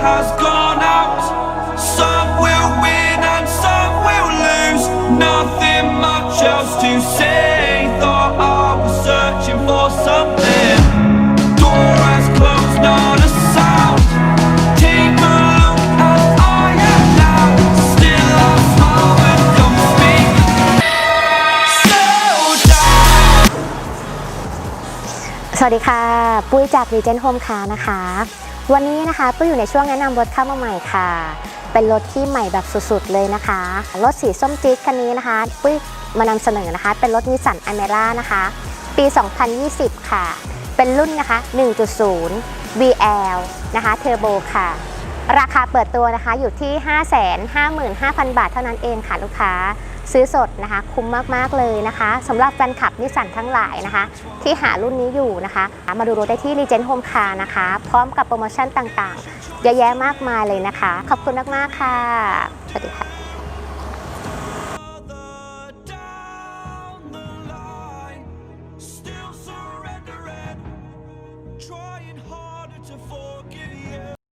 has gone out. Some will win and some will lose. Nothing much else to say. Thought I was searching for something. Door has closed, not a sound. Take a look as I am now. Still I smile and don't speak. Settle down. สวัสดีค่ะ ปุ้ยจาก Regent Home ค่ะนะคะ วันนี้นะคะปุ้ยอยู่ในช่วงแนะนำรถเข้ามาใหม่ค่ะ เป็นรถที่ใหม่แบบสุดๆเลยนะคะ รถสีส้มจี๊ดคันนี้นะคะปุ้ยมานำเสนอนะคะ เป็นรถนิสสันอเมร่านะคะ ปี 2020 ค่ะ เป็นรุ่นนะคะ 1.0 VL นะคะเทอร์โบค่ะ ราคาเปิดตัวนะคะอยู่ที่ 555,000 บาทเท่านั้นเองค่ะลูกค้าซื้อสดนะคะ คุ้มมาก ๆ เลยนะคะสำหรับแฟนคลับนิสสันทั้งหลายนะคะ ที่หารุ่นนี้อยู่นะคะ มาดูรถได้ที่รีเจนต์โฮมคาร์นะคะ พร้อมกับโปรโมชั่นต่างๆ เยอะแยะมากมายเลยนะคะ ขอบคุณมาก ๆ ค่ะ สวัสดีค่ะ to fall